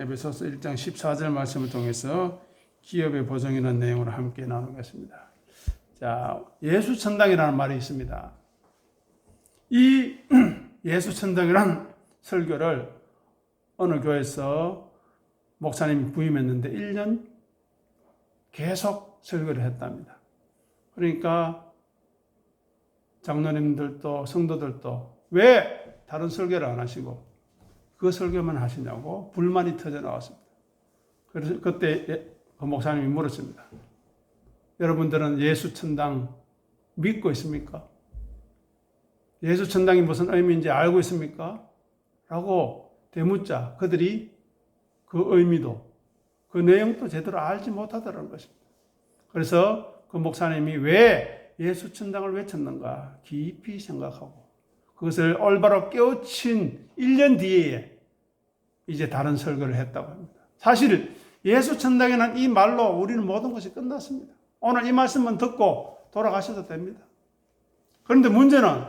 에베소서 1장 14절 말씀을 통해서 기업의 보정이라는 내용으로 함께 나누겠습니다. 자, 예수 천당이라는 말이 있습니다. 이 예수 천당이라는 설교를 어느 교회에서 목사님이 부임했는데 1년 계속 설교를 했답니다. 그러니까 장로님들도 성도들도 왜 다른 설교를 안 하시고 그 설교만 하시냐고 불만이 터져 나왔습니다. 그래서 그때 예- 그 목사님이 물었습니다. 여러분들은 예수 천당 믿고 있습니까? 예수 천당이 무슨 의미인지 알고 있습니까? 라고 대묻자 그들이 그 의미도 그 내용도 제대로 알지 못하더라는 것입니다. 그래서 그 목사님이 왜 예수 천당을 외쳤는가 깊이 생각하고 그것을 올바로 깨우친 1년 뒤에 이제 다른 설교를 했다고 합니다. 사실 예수 천당이라는 이 말로 우리는 모든 것이 끝났습니다. 오늘 이 말씀만 듣고 돌아가셔도 됩니다. 그런데 문제는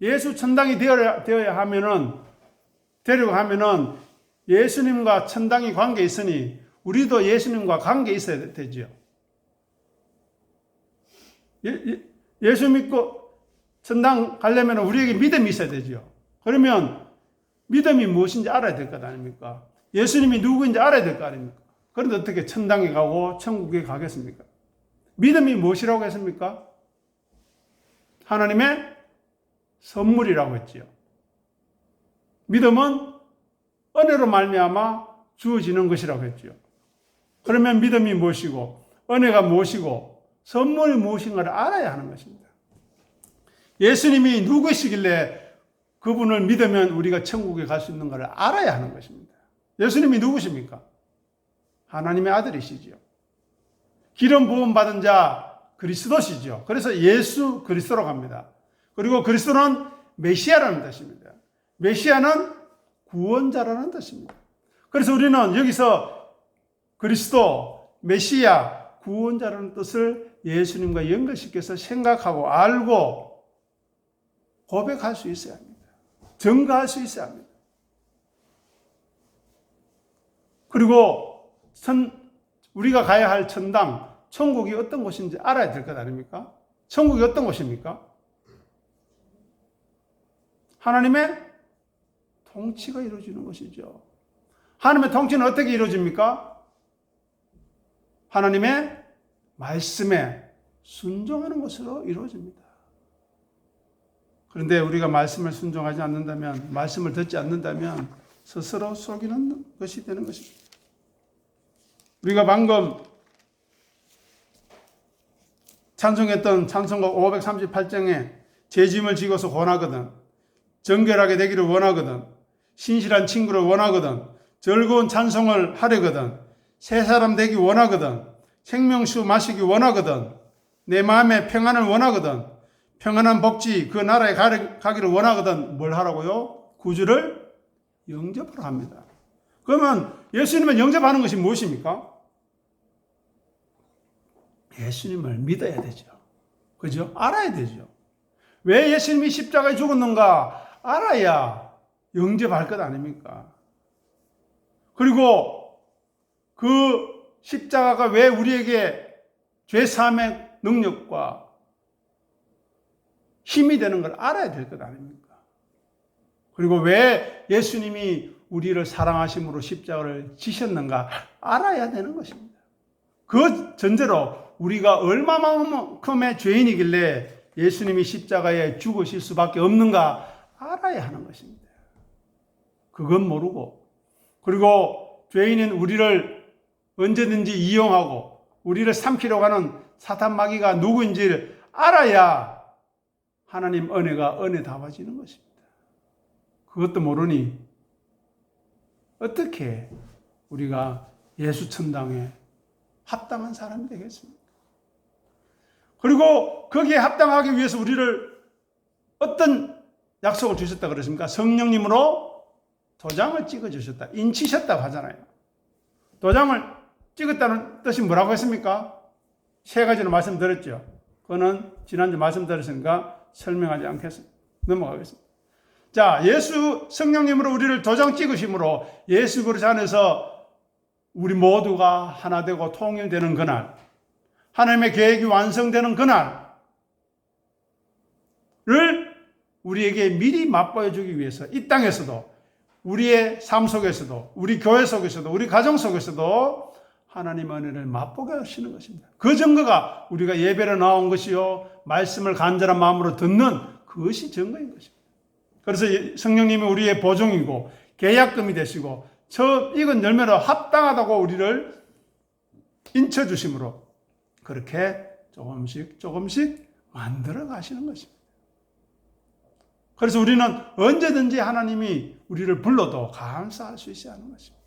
예수 천당이 되어야, 되어야 하면은 되려고 하면은 예수님과 천당이 관계 있으니 우리도 예수님과 관계 있어야 되지요. 예, 예, 수 믿고 천당 가려면 우리에게 믿음이 있어야 되죠. 그러면 믿음이 무엇인지 알아야 될 것 아닙니까? 예수님이 누구인지 알아야 될 거 아닙니까? 그런데 어떻게 천당에 가고 천국에 가겠습니까? 믿음이 무엇이라고 했습니까? 하나님의 선물이라고 했지요. 믿음은 은혜로 말미암아 주어지는 것이라고 했지요. 그러면 믿음이 무엇이고 은혜가 무엇이고 선물이 무엇인가를 알아야 하는 것입니다. 예수님이 누구시길래 그분을 믿으면 우리가 천국에 갈 수 있는가를 알아야 하는 것입니다. 예수님이 누구십니까? 하나님의 아들이시죠. 기름 부음 받은 자 그리스도시죠. 그래서 예수 그리스도로 갑니다. 그리고 그리스도는 메시아라는 뜻입니다. 메시아는 구원자라는 뜻입니다. 그래서 우리는 여기서 그리스도, 메시아, 구원자라는 뜻을 예수님과 연결시켜서 생각하고 알고 고백할 수 있어야 합니다. 증거할 수 있어야 합니다. 그리고 천, 우리가 가야 할 천당, 천국이 어떤 곳인지 알아야 될 것 아닙니까? 천국이 어떤 곳입니까? 하나님의 통치가 이루어지는 것이죠. 하나님의 통치는 어떻게 이루어집니까? 하나님의 말씀에 순종하는 것으로 이루어집니다. 그런데 우리가 말씀을 순종하지 않는다면, 말씀을 듣지 않는다면 스스로 속이는 것이 되는 것입니다. 우리가 방금 찬송했던 찬송곡 538장에 죄짐을 지고서 권하거든. 정결하게 되기를 원하거든. 신실한 친구를 원하거든. 즐거운 찬송을 하려거든. 새 사람 되기 원하거든. 생명수 마시기 원하거든. 내 마음에 평안을 원하거든. 평안한 복지 그 나라에 가기를 원하거든. 뭘 하라고요? 구주를 영접하러 합니다. 그러면 예수님을 영접하는 것이 무엇입니까? 예수님을 믿어야 되죠. 그죠? 알아야 되죠. 왜 예수님이 십자가에 죽었는가 알아야 영접할 것 아닙니까? 그리고 그 십자가가 왜 우리에게 죄 사함의 능력과 힘이 되는 걸 알아야 될 것 아닙니까? 그리고 왜 예수님이 우리를 사랑하심으로 십자가를 지셨는가 알아야 되는 것입니다. 그 전제로 우리가 얼마만큼의 죄인이길래 예수님이 십자가에 죽으실 수밖에 없는가 알아야 하는 것입니다. 그건 모르고 그리고 죄인인 우리를 언제든지 이용하고 우리를 삼키려고 하는 사탄 마귀가 누구인지를 알아야 하나님 은혜가 은혜다워지는 것입니다. 그것도 모르니 어떻게 우리가 예수 천당에 합당한 사람이 되겠습니까? 그리고 거기에 합당하기 위해서 우리를 어떤 약속을 주셨다 그랬습니까? 성령님으로 도장을 찍어 주셨다. 인치셨다고 하잖아요. 도장을 찍었다는 뜻이 뭐라고 했습니까? 세 가지로 말씀드렸죠. 그거는 지난주 말씀드렸으니까 설명하지 않겠습니다. 넘어가겠습니다. 자, 예수 성령님으로 우리를 도장 찍으심으로 예수 그리스도 안에서 우리 모두가 하나 되고 통일되는 그날, 하나님의 계획이 완성되는 그날을 우리에게 미리 맛보여 주기 위해서 이 땅에서도 우리의 삶 속에서도 우리 교회 속에서도 우리 가정 속에서도 하나님 은혜를 맛보게 하시는 것입니다. 그 증거가 우리가 예배를 나온 것이요 말씀을 간절한 마음으로 듣는 그것이 증거인 것입니다. 그래서 성령님이 우리의 보증이고 계약금이 되시고 저 익은 열매로 합당하다고 우리를 인쳐 주심으로 그렇게 조금씩 조금씩 만들어 가시는 것입니다. 그래서 우리는 언제든지 하나님이 우리를 불러도 감사할 수 있어야 하는 것입니다.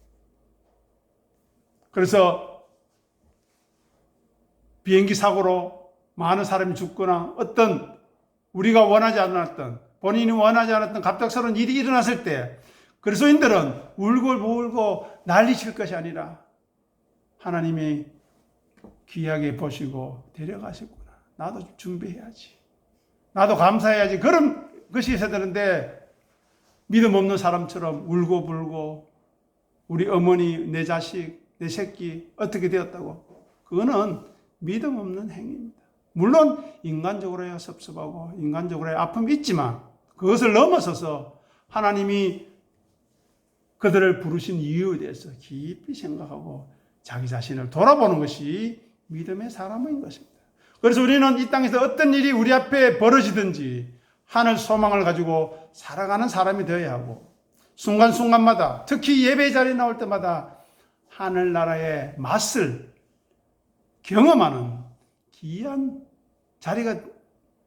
그래서 비행기 사고로 많은 사람이 죽거나 어떤 우리가 원하지 않았던 본인이 원하지 않았던 갑작스러운 일이 일어났을 때 그리스도인들은 울고 울고 난리칠 것이 아니라 하나님이 귀하게 보시고 데려가셨구나. 나도 준비해야지. 나도 감사해야지. 그런 것이 있어야 되는데 믿음 없는 사람처럼 울고 불고 우리 어머니, 내 자식, 내 새끼 어떻게 되었다고. 그거는 믿음 없는 행위입니다. 물론 인간적으로야 섭섭하고 인간적으로야 아픔이 있지만 그것을 넘어서서 하나님이 그들을 부르신 이유에 대해서 깊이 생각하고 자기 자신을 돌아보는 것이 믿음의 사람인 것입니다. 그래서 우리는 이 땅에서 어떤 일이 우리 앞에 벌어지든지 하늘 소망을 가지고 살아가는 사람이 되어야 하고 순간순간마다 특히 예배 자리에 나올 때마다 하늘나라의 맛을 경험하는 귀한 자리가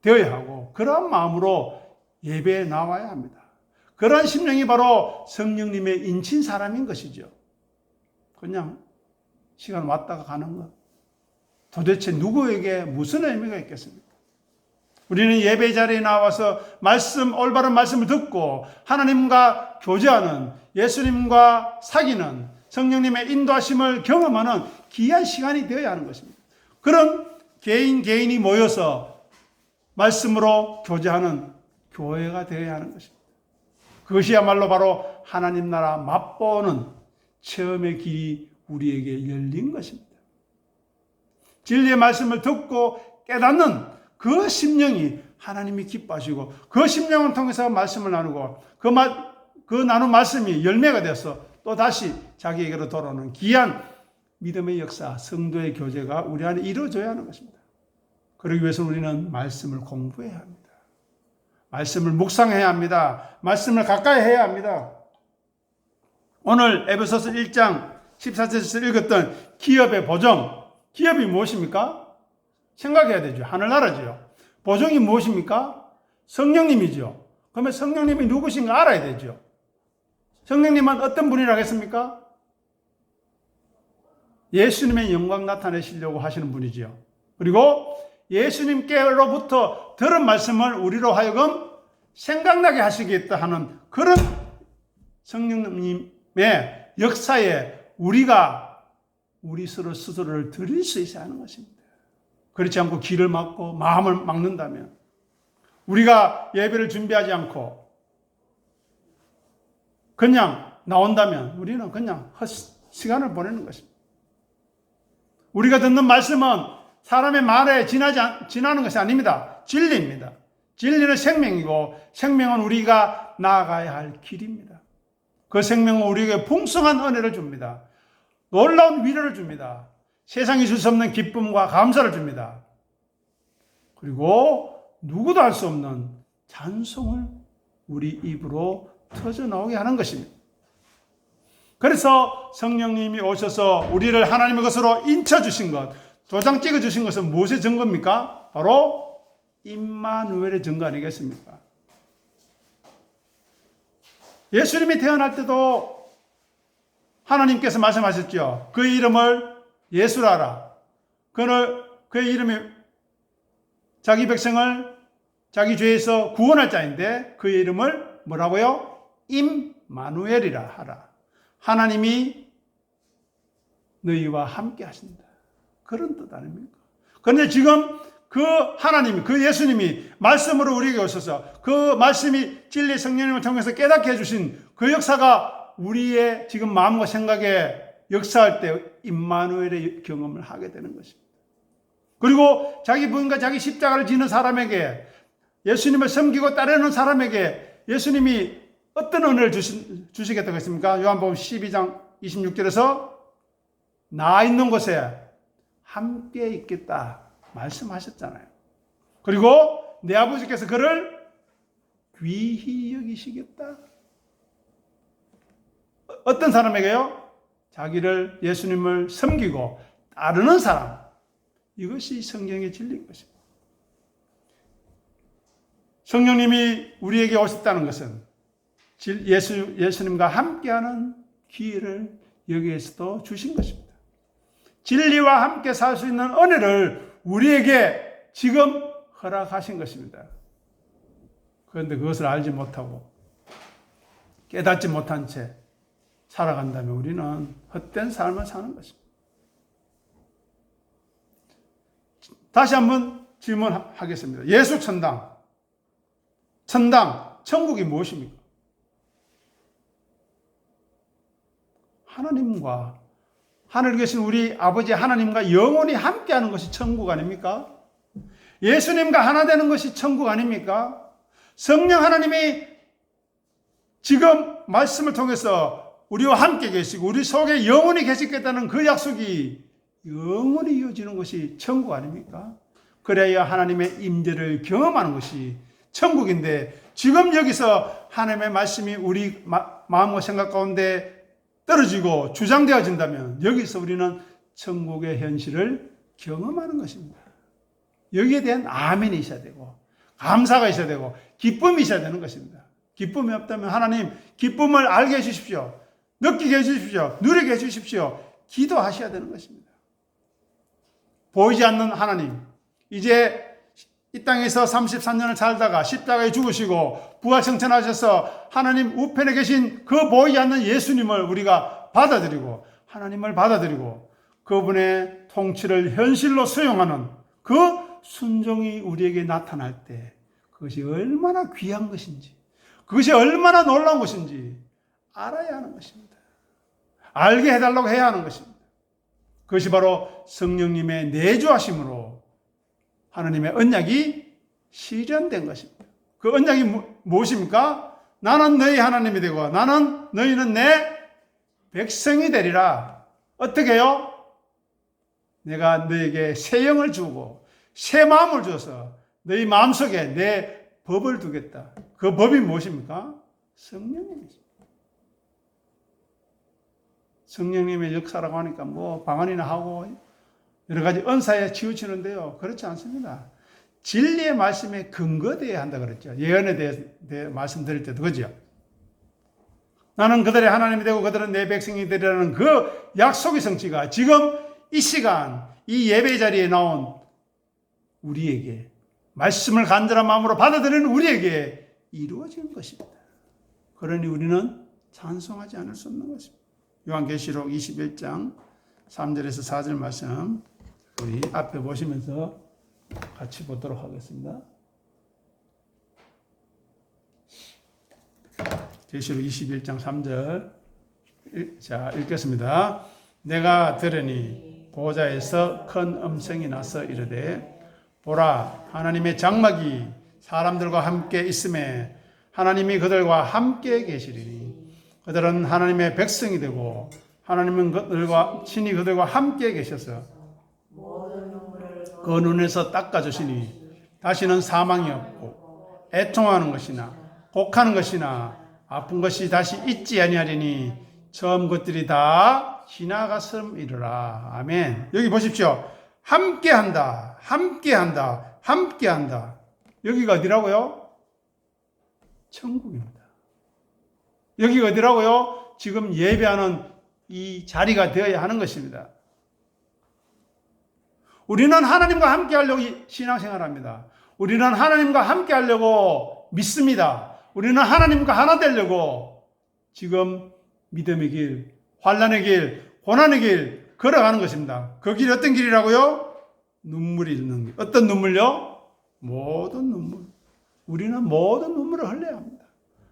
되어야 하고 그러한 마음으로 예배에 나와야 합니다. 그러한 심령이 바로 성령님의 인친 사람인 것이죠. 그냥 시간 왔다가 가는 것. 도대체 누구에게 무슨 의미가 있겠습니까? 우리는 예배 자리에 나와서 말씀, 올바른 말씀을 듣고 하나님과 교제하는 예수님과 사귀는 성령님의 인도하심을 경험하는 귀한 시간이 되어야 하는 것입니다. 그런 개인 개인이 모여서 말씀으로 교제하는 교회가 되어야 하는 것입니다. 그것이야말로 바로 하나님 나라 맛보는 체험의 길이 우리에게 열린 것입니다. 진리의 말씀을 듣고 깨닫는 그 심령이 하나님이 기뻐하시고 그 심령을 통해서 말씀을 나누고 그, 마, 그 나눈 말씀이 열매가 돼서 또 다시 자기에게로 돌아오는 귀한 믿음의 역사, 성도의 교제가 우리 안에 이루어져야 하는 것입니다. 그러기 위해서 우리는 말씀을 공부해야 합니다. 말씀을 묵상해야 합니다. 말씀을 가까이 해야 합니다. 오늘 에베소서 1장 14절에서 읽었던 기업의 보정. 기업이 무엇입니까? 생각해야 되죠. 하늘나라죠. 보정이 무엇입니까? 성령님이죠. 그러면 성령님이 누구신가 알아야 되죠. 성령님은 어떤 분이라겠습니까? 예수님의 영광 나타내시려고 하시는 분이지요. 그리고 예수님께로부터 들은 말씀을 우리로 하여금 생각나게 하시겠다 하는 그런 성령님의 역사에 우리가 우리 스스로 스스로를 드릴 수 있어야 하는 것입니다. 그렇지 않고 길을 막고 마음을 막는다면 우리가 예배를 준비하지 않고 그냥 나온다면 우리는 그냥 시간을 보내는 것입니다. 우리가 듣는 말씀은 사람의 말에 지나지, 지나는 것이 아닙니다. 진리입니다. 진리는 생명이고 생명은 우리가 나아가야 할 길입니다. 그 생명은 우리에게 풍성한 은혜를 줍니다. 놀라운 위로를 줍니다. 세상이 줄 수 없는 기쁨과 감사를 줍니다. 그리고 누구도 할수 없는 찬송을 우리 입으로 터져 나오게 하는 것입니다. 그래서 성령님이 오셔서 우리를 하나님의 것으로 인쳐 주신 것, 도장 찍어 주신 것은 무엇의 증거입니까? 바로 임마누엘의 증거 아니겠습니까? 예수님이 태어날 때도 하나님께서 말씀하셨죠. 그 이름을 예수라라. 그는 그의 이름이 자기 백성을 자기 죄에서 구원할 자인데 그의 이름을 뭐라고요? 임마누엘이라 하라. 하나님이 너희와 함께 하신다. 그런 뜻 아닙니까? 그런데 지금 그 하나님이, 그 예수님이 말씀으로 우리에게 오셔서 그 말씀이 진리 성령님을 통해서 깨닫게 해주신 그 역사가 우리의 지금 마음과 생각에 역사할 때 임마누엘의 경험을 하게 되는 것입니다. 그리고 자기 부인과 자기 십자가를 지는 사람에게 예수님을 섬기고 따르는 사람에게 예수님이 어떤 은혜를 주시, 주시겠다고 했습니까? 요한복음 12장 26절에서 나 있는 곳에 함께 있겠다 말씀하셨잖아요. 그리고 내 아버지께서 그를 귀히 여기시겠다. 어떤 사람에게요? 자기를 예수님을 섬기고 따르는 사람. 이것이 성경의 진리인 것입니다. 성령님이 우리에게 오셨다는 것은 예수, 예수님과 함께하는 기회를 여기에서도 주신 것입니다. 진리와 함께 살 수 있는 은혜를 우리에게 지금 허락하신 것입니다. 그런데 그것을 알지 못하고 깨닫지 못한 채 살아간다면 우리는 헛된 삶을 사는 것입니다. 다시 한번 질문하겠습니다. 예수 천당. 천당, 천국이 무엇입니까? 하나님과 하늘에 계신 우리 아버지 하나님과 영원히 함께하는 것이 천국 아닙니까? 예수님과 하나 되는 것이 천국 아닙니까? 성령 하나님이 지금 말씀을 통해서 우리와 함께 계시고 우리 속에 영원히 계시겠다는 그 약속이 영원히 이어지는 것이 천국 아닙니까? 그래야 하나님의 임재를 경험하는 것이 천국인데 지금 여기서 하나님의 말씀이 우리 마음과 생각 가운데 떨어지고 주장되어진다면 여기서 우리는 천국의 현실을 경험하는 것입니다. 여기에 대한 아멘이 있어야 되고 감사가 있어야 되고 기쁨이 있어야 되는 것입니다. 기쁨이 없다면 하나님 기쁨을 알게 해주십시오. 느끼게 해주십시오. 누리게 해주십시오. 기도하셔야 되는 것입니다. 보이지 않는 하나님, 이제 이 땅에서 33년을 살다가 십자가에 죽으시고 부활승천하셔서 하나님 우편에 계신 그 보이지 않는 예수님을 우리가 받아들이고 하나님을 받아들이고 그분의 통치를 현실로 수용하는 그 순종이 우리에게 나타날 때 그것이 얼마나 귀한 것인지 그것이 얼마나 놀라운 것인지 알아야 하는 것입니다. 알게 해달라고 해야 하는 것입니다. 그것이 바로 성령님의 내주하심으로 하나님의 언약이 실현된 것입니다. 그 언약이 무엇입니까? 나는 너희 하나님이 되고 나는 너희는 내 백성이 되리라. 어떻게 해요? 내가 너에게 새 영을 주고 새 마음을 줘서 너희 마음속에 내 법을 두겠다. 그 법이 무엇입니까? 성령님이죠. 성령님의 역사라고 하니까 뭐 방언이나 하고 여러 가지 은사에 치우치는데요. 그렇지 않습니다. 진리의 말씀에 근거되어야 한다 그랬죠. 예언에 대해, 대해 말씀드릴 때도 그죠. 나는 그들의 하나님이 되고 그들은 내 백성이 되리라는 그 약속의 성취가 지금 이 시간 이 예배 자리에 나온 우리에게 말씀을 간절한 마음으로 받아들이는 우리에게 이루어진 것입니다. 그러니 우리는 찬송하지 않을 수 없는 것입니다. 요한계시록 21장 3절에서 4절 말씀 우리 앞에 보시면서 같이 보도록 하겠습니다. 계시록 21장 3절 자 읽겠습니다. 내가 들으니 보좌에서 큰 음성이 나서 이르되 보라 하나님의 장막이 사람들과 함께 있음에 하나님이 그들과 함께 계시리니 그들은 하나님의 백성이 되고 하나님은 그들과 친히 그들과 함께 계셔서 그 눈에서 닦아주시니 다시는 사망이 없고 애통하는 것이나 곡하는 것이나 아픈 것이 다시 있지 아니하리니 처음 것들이 다 지나갔음이르라. 아멘. 여기 보십시오. 함께한다 함께한다 함께한다. 여기가 어디라고요? 천국입니다. 여기가 어디라고요? 지금 예배하는 이 자리가 되어야 하는 것입니다 우리는 하나님과 함께 하려고 신앙생활 합니다. 우리는 하나님과 함께 하려고 믿습니다. 우리는 하나님과 하나 되려고 지금 믿음의 길, 환란의 길, 고난의 길 걸어가는 것입니다. 그 길이 어떤 길이라고요? 눈물이 있는 길. 어떤 눈물요? 모든 눈물. 우리는 모든 눈물을 흘려야 합니다.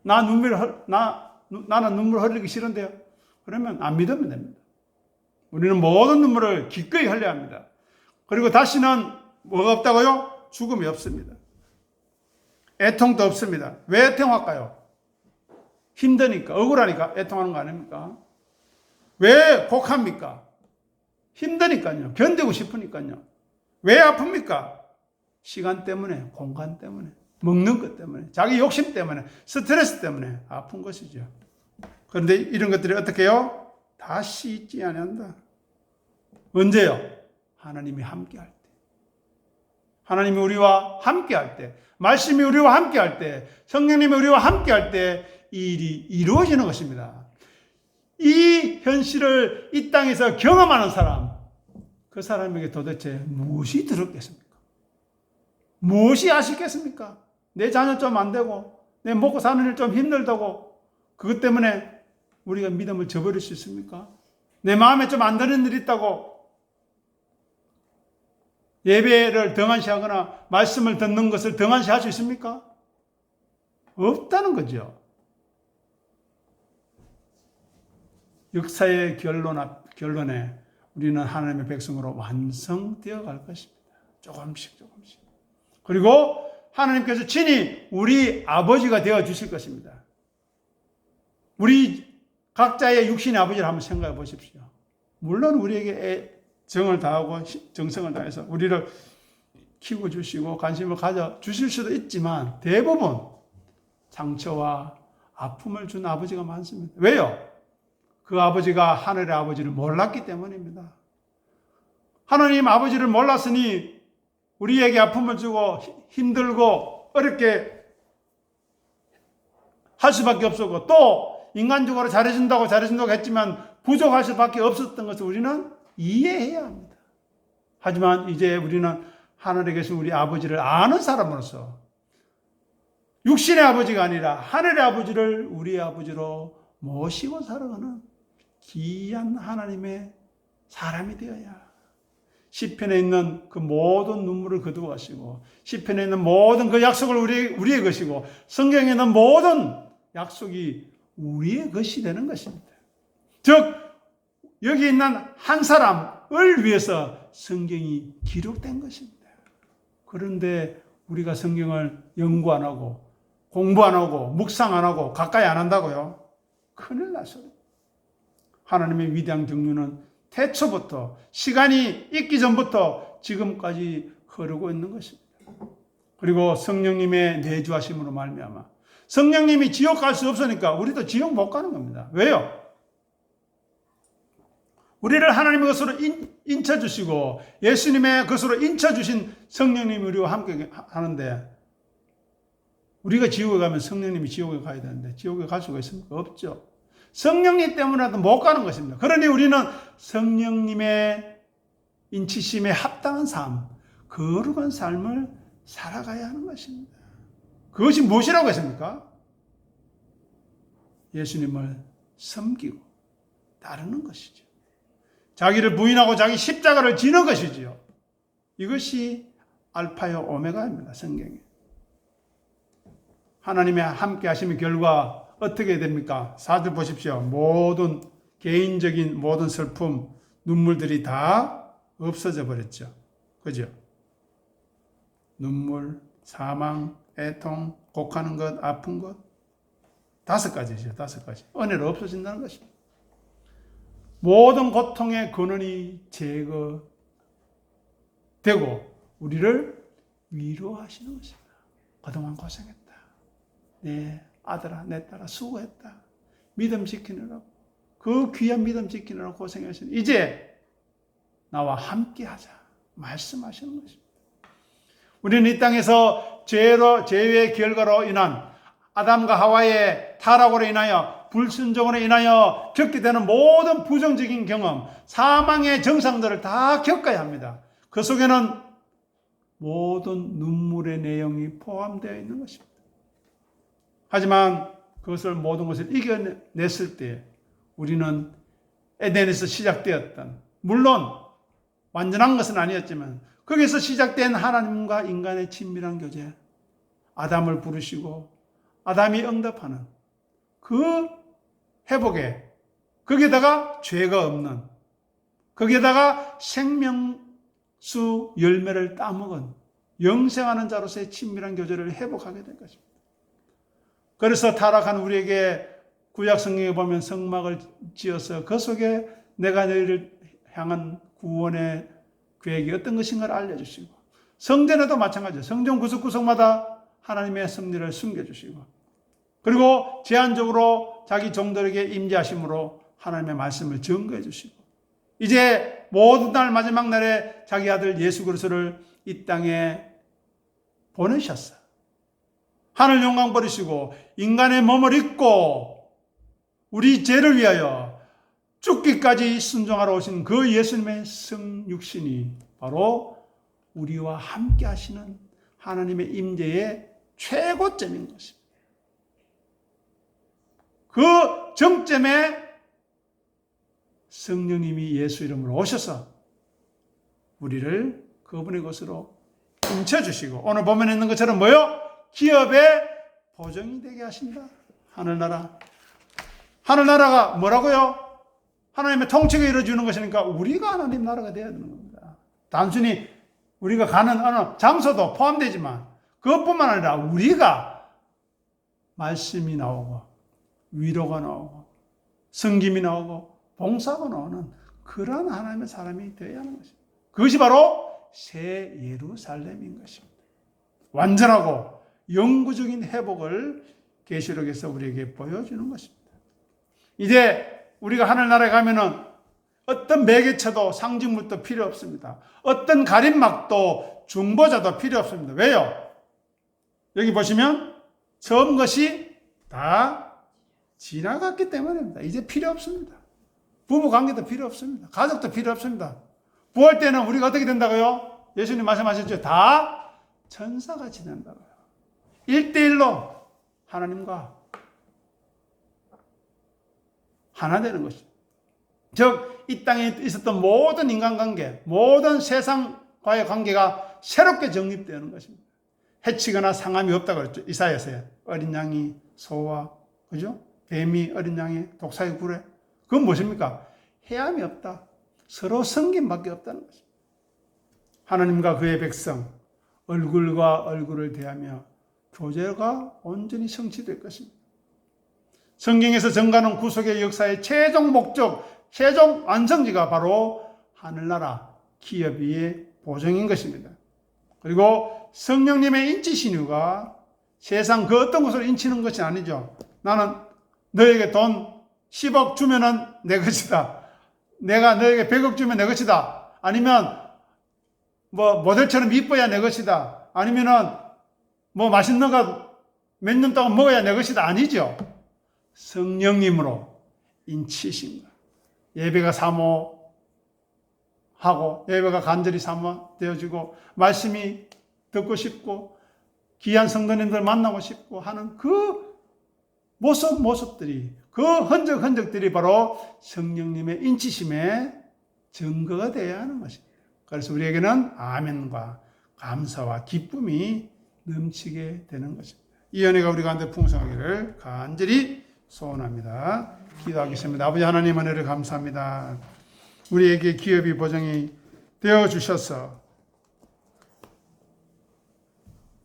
나 눈물 흘, 나 나는 눈물 흘리기 싫은데요. 그러면 안 믿으면 됩니다. 우리는 모든 눈물을 기꺼이 흘려야 합니다. 그리고 다시는 뭐가 없다고요? 죽음이 없습니다. 애통도 없습니다. 왜 애통할까요? 힘드니까, 억울하니까 애통하는 거 아닙니까? 왜 곡합니까? 힘드니까요. 견디고 싶으니까요. 왜 아픕니까? 시간 때문에, 공간 때문에, 먹는 것 때문에, 자기 욕심 때문에, 스트레스 때문에 아픈 것이죠. 그런데 이런 것들이 어떻게 해요? 다시 잊지 아니한다. 언제요? 하나님이 함께 할 때. 하나님이 우리와 함께 할 때, 말씀이 우리와 함께 할 때, 성령님이 우리와 함께 할 때 이 일이 이루어지는 것입니다. 이 현실을 이 땅에서 경험하는 사람, 그 사람에게 도대체 무엇이 들었겠습니까? 무엇이 아쉽겠습니까? 내 자녀 좀 안 되고, 내 먹고 사는 일 좀 힘들다고, 그것 때문에 우리가 믿음을 저버릴 수 있습니까? 내 마음에 좀 안 드는 일 있다고, 예배를 등한시하거나 말씀을 듣는 것을 등한시할 수 있습니까? 없다는 거죠. 역사의 결론 앞, 결론에 우리는 하나님의 백성으로 완성되어 갈 것입니다. 조금씩 조금씩. 그리고 하나님께서 친히 우리 아버지가 되어 주실 것입니다. 우리 각자의 육신의 아버지를 한번 생각해 보십시오. 물론 우리에게 정을 다하고 정성을 다해서 우리를 키워 주시고 관심을 가져 주실 수도 있지만 대부분 상처와 아픔을 준 아버지가 많습니다. 왜요? 그 아버지가 하늘의 아버지를 몰랐기 때문입니다. 하나님 아버지를 몰랐으니 우리에게 아픔을 주고 힘들고 어렵게 할 수밖에 없었고 또 인간적으로 잘해준다고 잘해준다고 했지만 부족할 수밖에 없었던 것을 우리는 이해해야 합니다. 하지만 이제 우리는 하늘에 계신 우리 아버지를 아는 사람으로서 육신의 아버지가 아니라 하늘의 아버지를 우리의 아버지로 모시고 살아가는 귀한 하나님의 사람이 되어야 시편에 있는 그 모든 눈물을 거두어 가시고 시편에 있는 모든 그 약속을 우리 우리의 것이고 성경에 있는 모든 약속이 우리의 것이 되는 것입니다. 즉 여기 있는 한 사람을 위해서 성경이 기록된 것입니다. 그런데 우리가 성경을 연구 안 하고 공부 안 하고 묵상 안 하고 가까이 안 한다고요? 큰일 날 소리. 하나님의 위대한 경륜은 태초부터 시간이 있기 전부터 지금까지 흐르고 있는 것입니다. 그리고 성령님의 내주하심으로 말미암아 성령님이 지옥 갈 수 없으니까 우리도 지옥 못 가는 겁니다. 왜요? 우리를 하나님의 것으로 인, 쳐 주시고 예수님의 것으로 인쳐 주신 성령님이 우리와 함께 하는데 우리가 지옥에 가면 성령님이 지옥에 가야 되는데 지옥에 갈 수가 있습니까? 없죠. 성령님 때문에도 못 가는 것입니다. 그러니 우리는 성령님의 인치심에 합당한 삶, 거룩한 삶을 살아가야 하는 것입니다. 그것이 무엇이라고 했습니까? 예수님을 섬기고 따르는 것이죠. 자기를 부인하고 자기 십자가를 지는 것이지요. 이것이 알파요 오메가입니다. 성경에. 하나님의 함께 하심의 결과 어떻게 됩니까? 사들 보십시오. 모든 개인적인 모든 슬픔, 눈물들이 다 없어져 버렸죠. 그죠? 눈물, 사망, 애통, 곡하는 것, 아픈 것. 다섯 가지죠. 다섯 가지. 은혜로 없어진다는 것입니다. 모든 고통의 근원이 제거되고 우리를 위로하시는 것입니다. 그동안 고생했다. 내 아들아, 내 딸아, 수고했다. 믿음 지키느라고. 그 귀한 믿음 지키느라고 고생했으니 이제 나와 함께 하자. 말씀하시는 것입니다. 우리는 이 땅에서 죄로, 죄의 결과로 인한 아담과 하와의 타락으로 인하여 불순종으로 인하여 겪게 되는 모든 부정적인 경험, 사망의 정상들을 다 겪어야 합니다. 그 속에는 모든 눈물의 내용이 포함되어 있는 것입니다. 하지만 그것을 모든 것을 이겨냈을 때 우리는 에덴에서 시작되었던, 물론 완전한 것은 아니었지만 거기서 시작된 하나님과 인간의 친밀한 교제, 아담을 부르시고 아담이 응답하는 그 회복에 거기에다가 죄가 없는 거기에다가 생명수 열매를 따먹은 영생하는 자로서의 친밀한 교제를 회복하게 된 것입니다. 그래서 타락한 우리에게 구약 성경에 보면 성막을 지어서 그 속에 내가 너희를 향한 구원의 계획이 어떤 것인가를 알려주시고 성전에도 마찬가지예요. 성전 구석구석마다 하나님의 섭리를 숨겨주시고 그리고 제한적으로 자기 종들에게 임재하심으로 하나님의 말씀을 증거해 주시고 이제 모든 날 마지막 날에 자기 아들 예수 그리스도를 이 땅에 보내셨어. 하늘 영광 버리시고 인간의 몸을 입고 우리 죄를 위하여 죽기까지 순종하러 오신 그 예수님의 성육신이 바로 우리와 함께 하시는 하나님의 임재의 최고점인 것입니다. 그 정점에 성령님이 예수 이름으로 오셔서 우리를 그분의 것으로 훔쳐주시고 오늘 보면 있는 것처럼 뭐요? 기업의 보정이 되게 하신다. 하늘나라. 하늘나라가 뭐라고요? 하나님의 통치가 이루어지는 것이니까 우리가 하나님 나라가 되어야 되는 겁니다. 단순히 우리가 가는 어느 장소도 포함되지만 그것뿐만 아니라 우리가 말씀이 나오고 위로가 나오고 성김이 나오고 봉사가 나오는 그러한 하나님의 사람이 되어야 하는 것입니다. 그것이 바로 새 예루살렘인 것입니다. 완전하고 영구적인 회복을 계시록에서 우리에게 보여주는 것입니다. 이제 우리가 하늘나라에 가면은 어떤 매개체도 상징물도 필요 없습니다. 어떤 가림막도 중보자도 필요 없습니다. 왜요? 여기 보시면 처음 것이 다 지나갔기 때문입니다. 이제 필요 없습니다. 부부 관계도 필요 없습니다. 가족도 필요 없습니다. 부활 때는 우리가 어떻게 된다고요? 예수님 말씀하셨죠? 다 천사같이 된다고요. 1대1로 하나님과 하나 되는 것입니다. 즉, 이 땅에 있었던 모든 인간관계, 모든 세상과의 관계가 새롭게 정립되는 것입니다. 해치거나 상함이 없다고 그랬죠. 이사야서에. 어린 양이 소와, 그죠? 뱀이 어린 양이 독사의 굴에. 그건 무엇입니까? 해함이 없다. 서로 성김밖에 없다는 것입니다. 하나님과 그의 백성, 얼굴과 얼굴을 대하며 교제가 온전히 성취될 것입니다. 성경에서 전가는 구속의 역사의 최종 목적, 최종 완성지가 바로 하늘나라 기업의 보정인 것입니다. 그리고 성령님의 인치 신유가 세상 그 어떤 것으로 인치는 것이 아니죠. 나는 너에게 돈 10억 주면은 내 것이다. 내가 너에게 100억 주면 내 것이다. 아니면 뭐 모델처럼 이뻐야 내 것이다. 아니면은 뭐 맛있는 거 몇 년 동안 먹어야 내 것이다. 아니죠. 성령님으로 인치신 거. 예배가 사모하고 예배가 간절히 사모되어지고 말씀이 듣고 싶고 귀한 성도님들 만나고 싶고 하는 그 모습 모습들이 그 흔적 흔적들이 바로 성령님의 인치심의 증거가 되어야 하는 것입니다. 그래서 우리에게는 아멘과 감사와 기쁨이 넘치게 되는 것입니다. 이 은혜가 우리 가운데 풍성하기를 간절히 소원합니다. 기도하겠습니다. 아버지 하나님 은혜를 감사합니다. 우리에게 기업이 보정이 되어 주셔서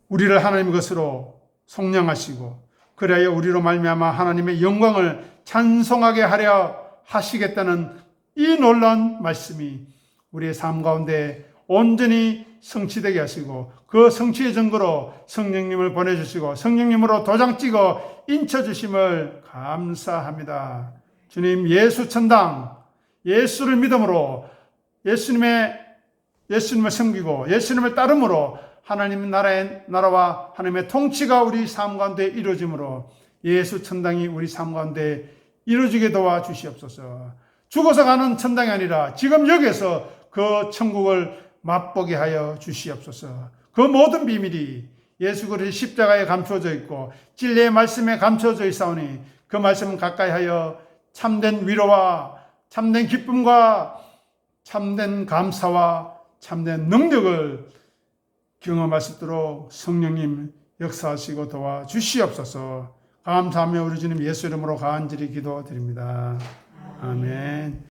우리를 하나님 것으로 속량하시고 그래야 우리로 말미암아 하나님의 영광을 찬송하게 하려 하시겠다는 이 놀라운 말씀이 우리의 삶 가운데 온전히 성취되게 하시고 그 성취의 증거로 성령님을 보내주시고 성령님으로 도장 찍어 인쳐주심을 감사합니다. 주님 예수 천당 예수를 믿음으로 예수님의 예수님을 섬기고 예수님을 따름으로 하나님 나라의 나라와 하나님의 통치가 우리 삶 가운데 이루어짐으로 예수 천당이 우리 삶 가운데 이루어지게 도와 주시옵소서. 죽어서 가는 천당이 아니라 지금 여기서 그 천국을 맛보게 하여 주시옵소서. 그 모든 비밀이 예수 그리스도의 십자가에 감춰져 있고 진리의 말씀에 감춰져 있사오니 그 말씀을 가까이 하여 참된 위로와 참된 기쁨과 참된 감사와 참된 능력을 경험할 수 있도록 성령님 역사하시고 도와 주시옵소서. 감사하며 우리 주님 예수 이름으로 간절히 기도드립니다. 아멘.